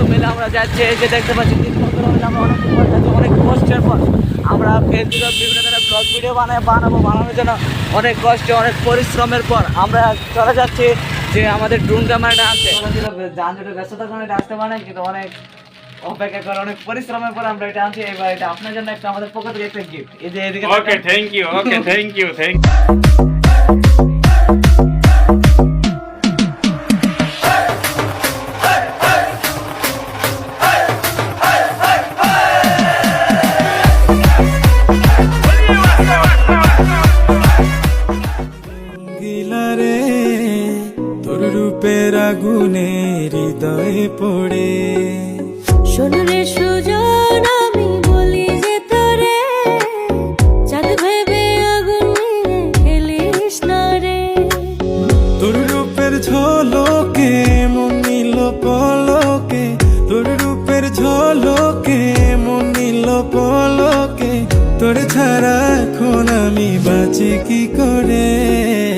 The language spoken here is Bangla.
বন্ধু মিলে আমরা যাচ্ছি এই যে দেখতে পাচ্ছি তিন বন্ধু মিলে আমরা অনেক পর যাচ্ছি অনেক কষ্টের পর আমরা ফেসবুকে বিভিন্ন ধরনের ব্লগ ভিডিও বানাই বানাবো বানানোর জন্য অনেক কষ্ট অনেক পরিশ্রমের পর আমরা চলে যাচ্ছি যে আমাদের ড্রোন ক্যামেরাটা আনতে যানজটের ব্যস্ততার কারণে আসতে পারে কিন্তু অনেক অপেক্ষা করে অনেক পরিশ্রমের পর আমরা এটা আনছি এবার এটা আপনার জন্য একটা আমাদের পক্ষ থেকে একটা গিফট এই যে এদিকে Okay, thank you. Okay, thank you. Thank গিলারে তোর রূপের আগুনে হৃদয়ে পড়ে। শোনরে সুজন আমি বলি যে তোরে চাঁদ ভেবে আগুন নিয়ে খেলিস না রে। তোর রূপের ঝলকে মন নিল পলকে। তোর রূপের ঝলকে মন নিল পলকে। তোর ছাড়া এখন আমি বাঁচি কি করে?